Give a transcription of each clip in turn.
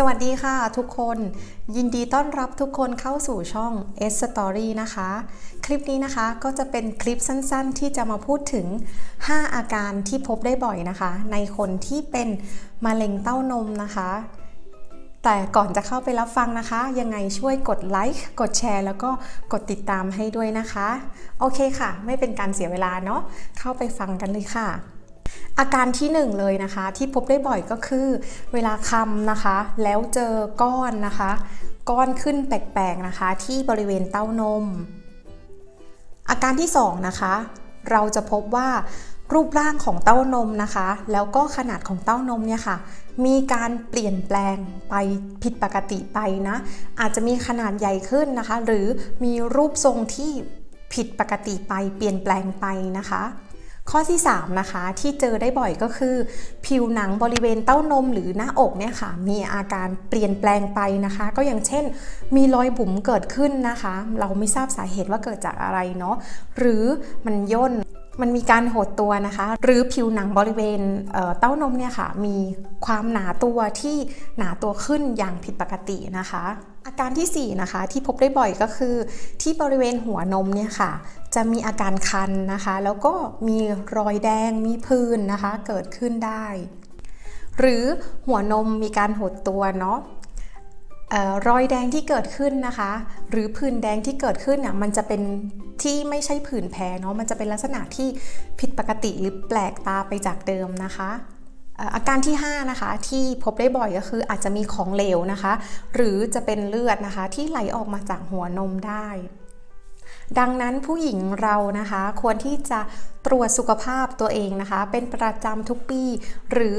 สวัสดีค่ะทุกคน ยินดีต้อนรับทุกคนเข้าสู่ช่อง S Story นะคะ คลิปนี้นะคะก็จะเป็นคลิปสั้นๆ ที่จะมาพูดถึง 5 อาการที่พบได้บ่อยนะคะ ในคนที่เป็นมะเร็งเต้านมนะคะ แต่ก่อนจะเข้าไปรับฟังนะคะ ยังไงช่วยกดไลค์กดแชร์ แล้วก็กดติดตามให้ด้วยนะคะ โอเคค่ะ ไม่เป็นการเสียเวลาเนาะเข้าไปฟังกันเลยค่ะ อาการที่หนึ่งเลยนะคะ ที่พบได้บ่อยก็คือ เวลาคำนะคะ แล้วเจอก้อนนะคะ ก้อนขึ้นแปลกๆนะคะ ที่บริเวณเต้านม อาการที่สองนะคะ เราจะพบว่ารูปร่างของเต้านมนะคะ แล้วก็ขนาดของเต้านมเนี่ยค่ะ มีการเปลี่ยนแปลงไปผิดปกติไปนะ อาจจะมีขนาดใหญ่ขึ้นนะคะ หรือมีรูปทรงที่ผิดปกติไปเปลี่ยนแปลงไปนะคะ ข้อที่ 3 นะคะ ที่เจอได้บ่อยก็คือ ผิวหนังบริเวณเต้านมหรือหน้าอกเนี่ยค่ะ มีอาการเปลี่ยนแปลงไปนะคะ ก็อย่างเช่น มีรอยบุ๋มเกิดขึ้นนะคะ เราไม่ทราบสาเหตุว่าเกิดจากอะไรเนาะหรือมันย่น มันมีการหดตัวนะคะ หรือผิวหนังบริเวณเต้านมเนี่ยค่ะมีความหนาตัวที่หนาตัวขึ้นอย่างผิดปกตินะคะ อาการที่ 4 นะคะที่พบได้บ่อยก็คือ ที่บริเวณหัวนมเนี่ยค่ะ จะมีอาการคันนะคะ แล้วก็มีรอยแดงมีผื่นนะคะ เกิดขึ้นได้ หรือหัวนมมีการหดตัวเนาะ รอยแดงที่เกิดขึ้นนะคะ หรือผื่นแดงที่เกิดขึ้นเนี่ยมันจะเป็นที่ไม่ใช่ผื่นแพ้เนาะมันจะเป็นลักษณะที่ผิดปกติหรือแปลกตาไปจากเดิมนะคะเอ่ออาการที่ 5 นะคะ ที่พบได้บ่อยก็คืออาจจะมีของเหลวนะคะ หรือจะเป็นเลือดนะคะ ที่ไหลออกมาจากหัวนมได้ ดังนั้นผู้หญิงเรานะคะควรที่จะตรวจสุขภาพตัวเองนะคะ เป็นประจำทุกปี หรือ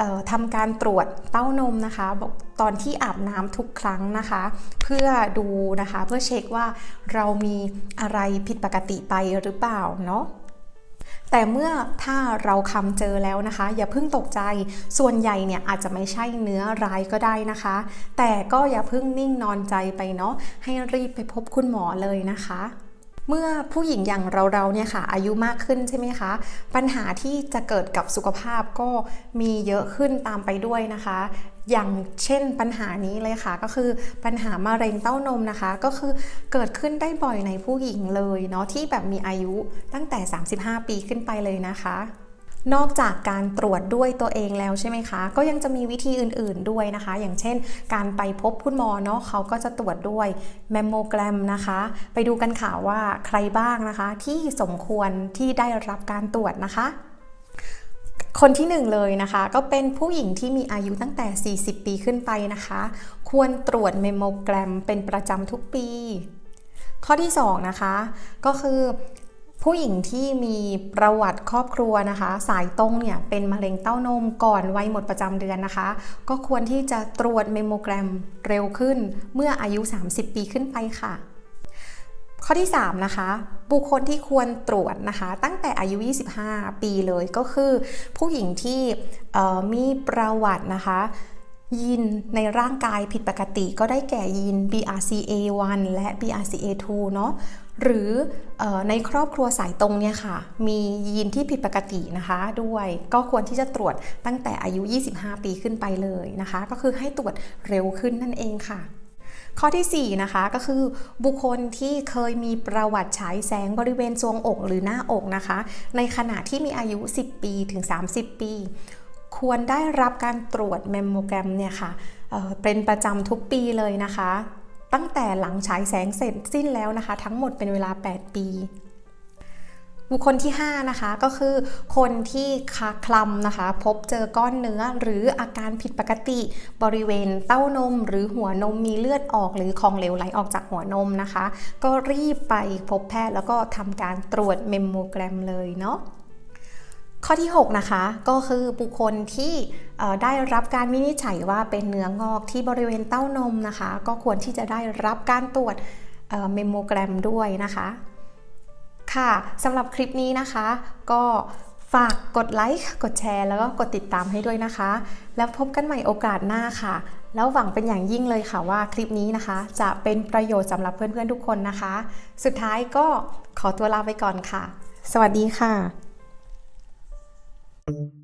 อทำการตรวจเต้านมนะคะบอกตอนที่อาบน้ำทุกครั้งนะคะ เพื่อดูนะคะเพื่อเช็คว่าเรามีอะไรผิดปกติไปหรือเปล่าเนาะ แต่เมื่อถ้าเราคำเจอแล้วนะคะ อย่าเพิ่งตกใจ ส่วนใหญ่เนี่ยอาจจะไม่ใช่เนื้อร้ายก็ได้นะคะ แต่ก็อย่าเพิ่งนิ่งนอนใจไปเนาะให้รีบไปพบคุณหมอเลยนะคะ เมื่อผู้หญิงอย่างเราๆเนี่ยค่ะ อายุมากขึ้นใช่ไหมคะ ปัญหาที่จะเกิดกับสุขภาพก็มีเยอะขึ้นตามไปด้วยนะคะ อย่างเช่นปัญหานี้เลยค่ะ ก็คือปัญหามะเร็งเต้านมนะคะ ก็คือเกิดขึ้นได้บ่อยในผู้หญิงเลยเนาะที่แบบมีอายุตั้งแต่ 35 ปีขึ้นไปเลยนะคะ นอกจากการตรวจด้วยตัวเองแล้วใช่ไหมคะ ก็ยังจะมีวิธีอื่นๆด้วยนะคะ อย่างเช่น การไปพบคุณหมอเนาะเขาก็จะตรวจด้วยแมมโมแกรมนะคะ ไปดูกันค่ะว่าใครบ้างนะคะ ที่สมควรที่ได้รับการตรวจนะคะคนที่หนึ่งเลยนะคะ ก็เป็นผู้หญิงที่มีอายุตั้งแต่ 40 ปีขึ้นไปนะคะ ควรตรวจเมมโมแกรมเป็นประจำทุกปี ข้อที่ 2 นะคะ ก็คือ ผู้หญิงที่มีประวัติครอบครัวนะคะ สายตรงเนี่ยเป็นมะเร็งเต้านมก่อนวัยหมดประจำเดือนนะคะ ก็ควรที่จะตรวจเมมโมแกรมเร็วขึ้นเมื่ออายุ 30 ปีขึ้นไปค่ะ ข้อที่ 3 นะคะ บุคคลที่ควรตรวจนะคะ ตั้งแต่อายุ 25 ปีเลยก็คือ ผู้หญิงที่มีประวัตินะคะยีนในร่างกายผิดปกติก็ได้แก่ยีน BRCA1 และ BRCA2 เนาะ หรืออในครอบครัวสายตรงเนี่ยค่ะ มียีนที่ผิดปกตินะคะ ด้วยก็ควรที่จะตรวจตั้งแต่อายุ 25 ปีขึ้นไปเลยนะคะ ก็คือให้ตรวจเร็วขึ้นนั่นเองค่ะข้อที่ 4 นะคะก็คือบุคคลที่เคยมีประวัติฉายแสงบริเวณทรวงอกหรือหน้าอกนะคะ ในขณะที่มีอายุ 10 ปีถึง 30 ปี ควรได้รับการตรวจแมมโมแกรมเนี่ยค่ะเเป็นประจำทุกปีเลยนะคะ ตั้งแต่หลังฉายแสงเสร็จสิ้นแล้วนะคะ ทั้งหมดเป็นเวลา 8 ปีบุคคลที่ 5 นะคะก็คือคนที่คาคลำนะคะ พบเจอก้อนเนื้อหรืออาการผิดปกติ บริเวณเต้านม หรือหัวนมมีเลือดออก หรือของเหลวไหลออกจากหัวนมนะคะ ก็รีบไปพบแพทย์แล้วก็ทำการตรวจเมมโมแกรมเลยเนาะ ข้อที่ 6 นะคะ ก็คือบุคคลที่ได้รับการวินิจฉัยว่าเป็นเนื้องอกที่บริเวณเต้านมนะคะ ก็ควรที่จะได้รับการตรวจเอ่อเมมโมแกรมด้วยนะคะ ค่ะสำหรับคลิปนี้นะคะ ก็ฝากกดไลค์กดแชร์ แล้วก็กดติดตามให้ด้วยนะคะ แล้วพบกันใหม่โอกาสหน้าค่ะ แล้วหวังเป็นอย่างยิ่งเลยค่ะว่าคลิปนี้นะคะ จะเป็นประโยชน์สำหรับเพื่อนๆทุกคนนะคะ สุดท้ายก็ขอตัวลาไปก่อนค่ะ สวัสดีค่ะ Thank you.